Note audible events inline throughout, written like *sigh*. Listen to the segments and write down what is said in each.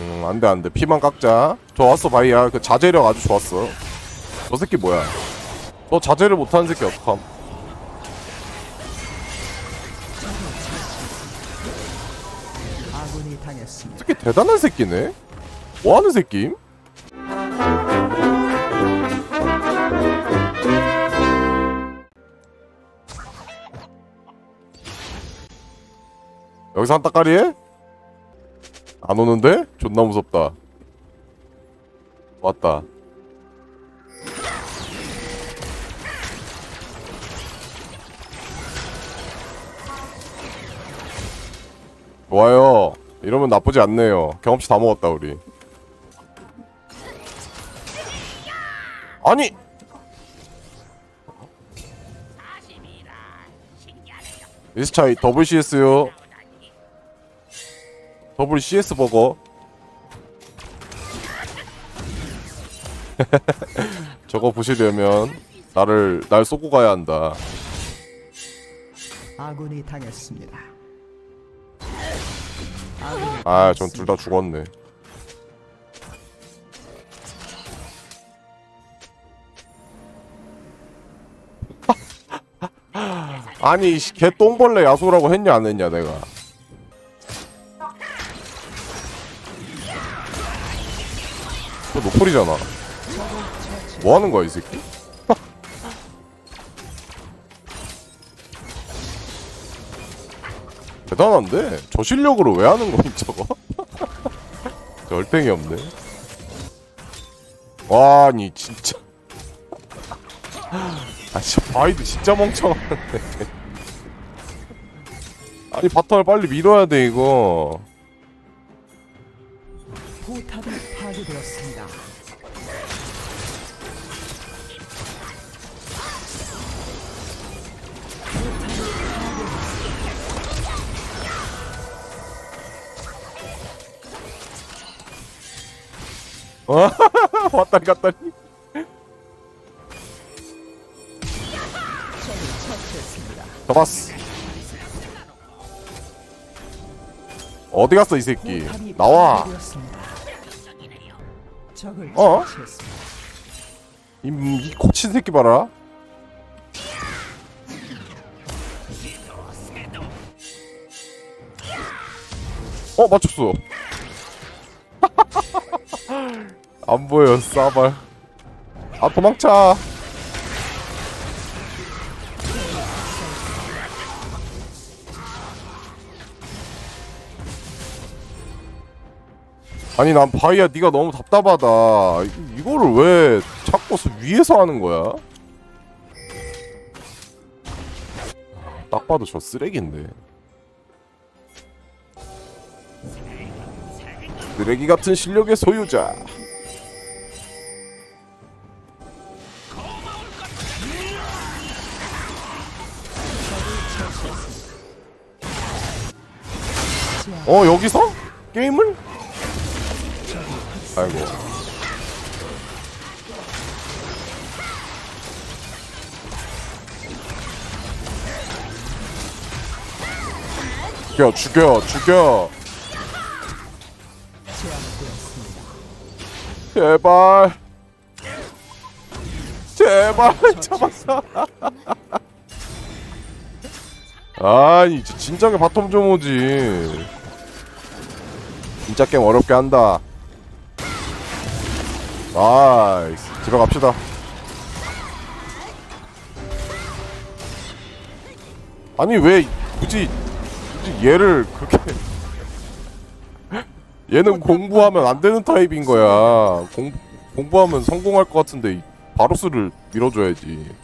음 안돼 안돼. 피만 깎자. 좋았어 바이야. 그 자제력 아주 좋았어. 저 새끼 뭐야? 너 자제를 못하는 새끼 어떡함. 새끼 대단한 새끼네? 뭐하는 새끼임? 여기서 한 따까리 해? 안 오는데? 존나 무섭다. 왔다. 좋아요. 이러면 나쁘지 않네요. 경험치 다 먹었다 우리. 아니! 미스차이 더블 CS요 더블 CS 버거. *laughs* 저거 보시려면 나를 날 쏘고 가야 한다. 아군이 당했습니다. 아 전 둘 다 죽었네. *laughs* 아니 개 똥벌레 야소라고 했냐 안 했냐 내가 노플이잖아. 뭐 하는 거야 이 새끼? *laughs* 대단한데? 저 실력으로 왜 하는 거니 저거? *laughs* 저 얼탱이 없네. 와 아니 진짜. *laughs* 아 진짜 바이드 진짜 멍청하네 아니 바텀을 빨리 밀어야 돼 이거 포탑이 파괴되었습니다. 왔다리 갔다리 처치했습니다. 잡았어 어디 갔어 이 새끼 나와 파괴되었습니다. 어? 이, 이 코친 새끼 봐라. 어 맞췄어. *laughs* 안 보여 싸발. 아 도망쳐 아니 난 바이야 네가 너무 답답하다 이- 이거를 왜 자꾸 위에서 하는 거야? 딱 봐도 저 쓰레기인데 쓰레기 같은 실력의 소유자 어 여기서? 게임을? 아이고. 죽여 죽여 죽여. 제발. 제발 *laughs* 잡았어. 아니 진- 진작에 바텀 좀 오지. 진짜 게임 어렵게 한다 나이스 집에 갑시다 아니 왜 굳이 굳이 얘를 그렇게 *laughs* 얘는 공부하면 안 되는 타입인 거야. 공, 공부하면 성공할 것 같은데 이 바루스를 밀어줘야지.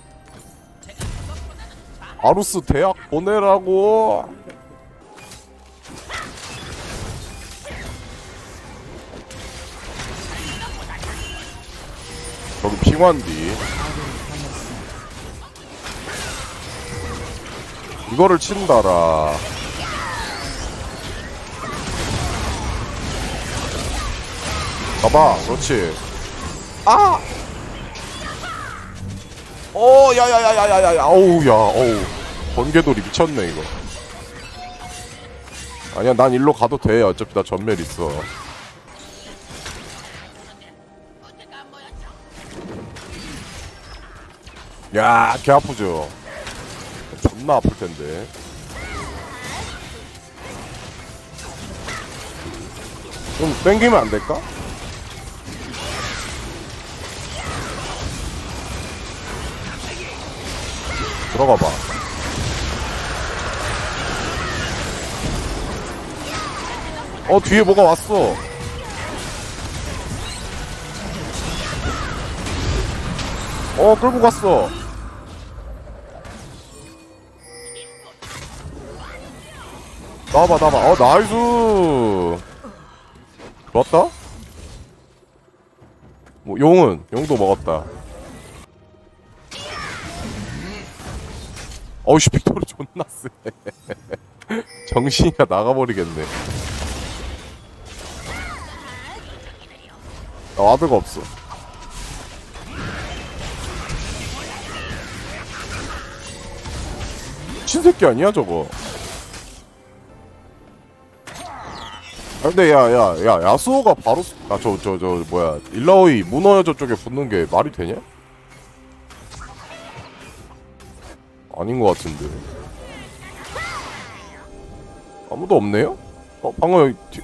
바루스 대학 보내라고. 저기 핑환디. 이거를 친다라. 봐봐, 그렇지. 아! 오, 야야야야야야, 어우, 야, 어우. 번개돌이 미쳤네 이거. 아니야, 난 일로 가도 돼. 어차피 나 전멸 있어. 야, 개 아프죠? 존나 아플 텐데. 좀 땡기면 안 될까? 들어가 봐. 어, 뒤에 뭐가 왔어. 어, 끌고 갔어. 나와봐, 나와봐. 어, 나이스. 좋았다? 뭐, 용은, 용도 먹었다. 어우씨, 빅토르 존나 세. *laughs* 정신이가 나가버리겠네. 나 와드가 없어. 신새끼 아니야 저거? 근데 야야야 야, 야 수호가 바로 아 저 저 저 뭐야 일라오이 문어 저쪽에 붙는 게 말이 되냐? 아닌 것 같은데 아무도 없네요? 어 방금 뒤...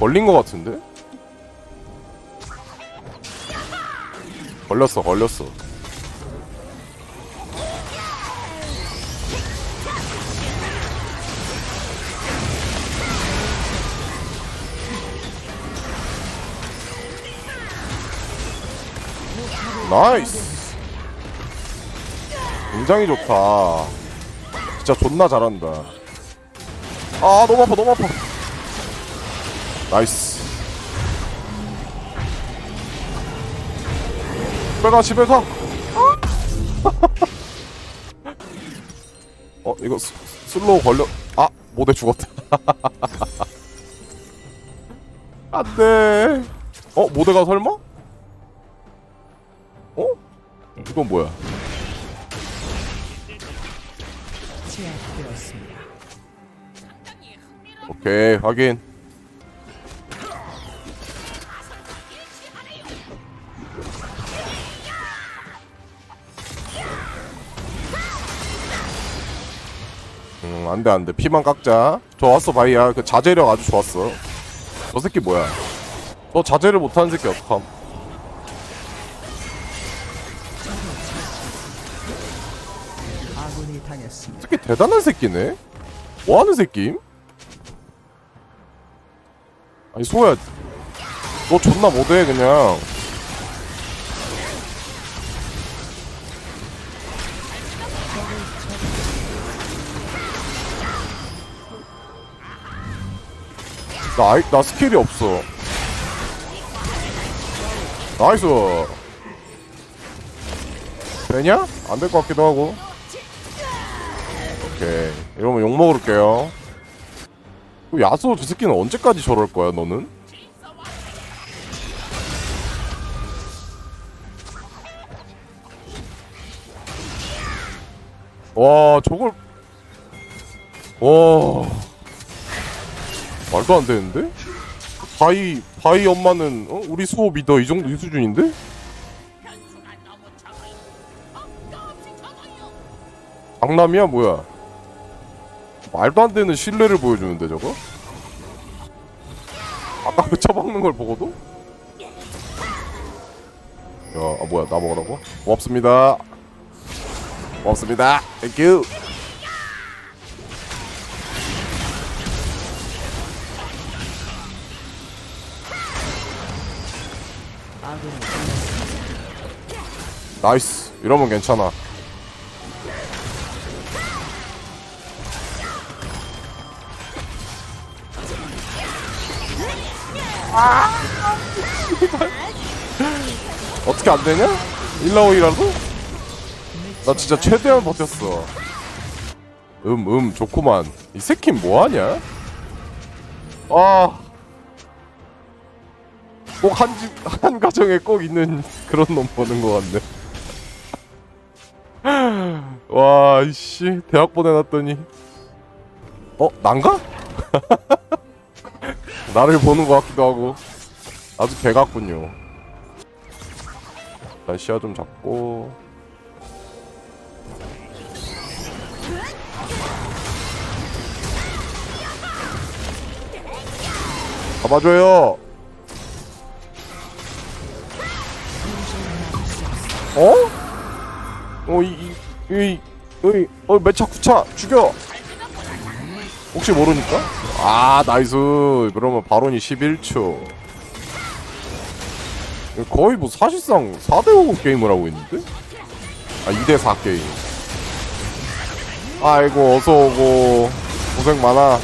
걸린 것 같은데? 걸렸어 걸렸어 나이스. 굉장히 좋다. 진짜 존나 잘한다. 아 너무 아파 너무 아파. 나이스. 빨가 집에 가어 이거 스, 슬로우 걸려. 아 모대 죽었다. *laughs* 안돼. 어 모대가 설마? 어? 이건 뭐야? 제압되었습니다. 오케이 확인 음 안돼 안돼 피만 깎자 좋았어 바이야 그 자제력 아주 좋았어 저 새끼 뭐야 너 자제를 못하는 새끼 어떡함 아군이 당했습니다. 새끼 대단한 새끼네 뭐 하는 새끼임? 아니 소야 너 존나 못해 그냥 나, 아이, 나 스킬이 없어 나이스 되냐? 안 될 것 같기도 하고 오케이 이러면 욕 먹을게요 야수 저 새끼는 언제까지 저럴 거야 너는? 와 저걸 와 말도 안 되는데? 바이 바이 엄마는 어? 우리 수호 믿어 이 정도 이 수준인데? 장남이야 뭐야? 말도 안 되는 신뢰를 보여주는데 저거? 아까 그 처박는 걸 보고도? 야, 아 뭐야 나 먹으라고? 고맙습니다. 고맙습니다. 땡큐. 나이스. 이러면 괜찮아. *laughs* 어떻게 안 되냐? 일라오이라도? 나 진짜 최대한 버텼어. 음, 음, 좋구만. 이 새끼 뭐하냐? 아. 꼭 한 집, 한 가정에 꼭 있는 *laughs* 그런 놈 보는 것 같네. *laughs* 와, 이씨. 대학 보내놨더니. 어, 난가? 나를 보는 것 같기도 하고 아주 개 같군요 일단 시야 좀 잡고 잡아줘요 어? 어? 이, 이, 이, 이, 어이 매차 구차 죽여! 혹시 모르니까? 아, 나이스. 그러면 바론이 11초. 거의 뭐 사실상 4대5 게임을 하고 있는데? 아, 2대4 게임. 아이고, 어서오고. 고생 많아.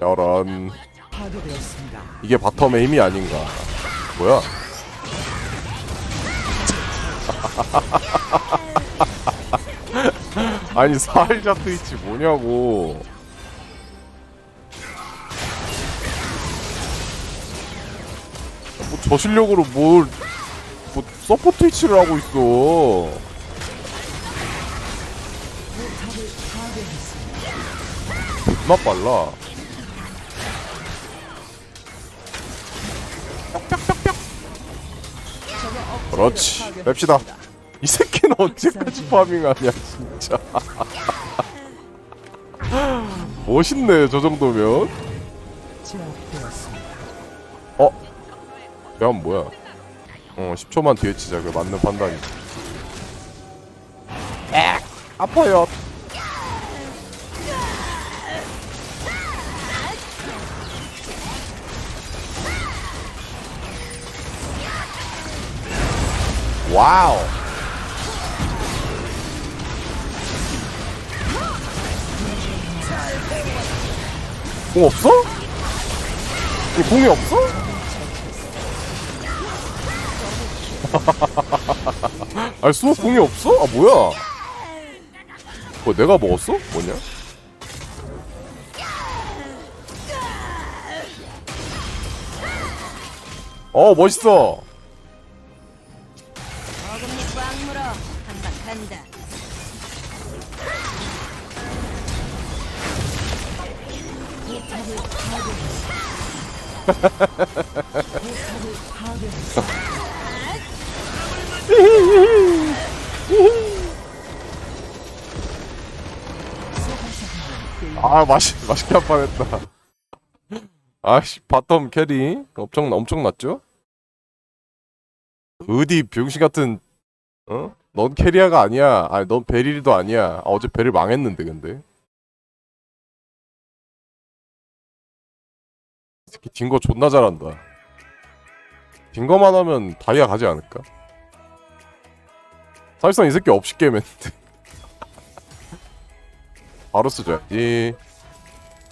여런. 이게 바텀의 힘이 아닌가. 뭐야? *laughs* 아니 사일자 트위치 뭐냐고. 뭐 저 실력으로 뭘, 뭐 서포 트위치를 하고 있어. 존나 빨라. 그렇지. 뺍시다. 이새 끼는 언제까지 파밍하냐 진짜. 멋있네 저 정도면. 어? 대한 뭐야? 어 10초만 뒤에 치자 그 맞는 판단이. 에 아파요. 와우. 공 없어? 이 공이 없어? *laughs* 아니 수호 공이 없어? 아 뭐야? 뭐 내가 먹었어? 뭐냐? 어 멋있어. *laughs* 아 맛이 맛있게 한판 했다. 아씨 바텀 캐리 엄청 엄청 났죠? 어디 병신 같은 어? 넌 캐리아가 아니야. 아니 넌 베릴도 아니야. 아, 어제 베릴 망했는데 근데. 새끼 딩거 존나 잘한다. 딩거만 하면 다이아 가지 않을까? 사실상 이 새끼 없이 게임했는데. *laughs* 바로 쓰줘야지.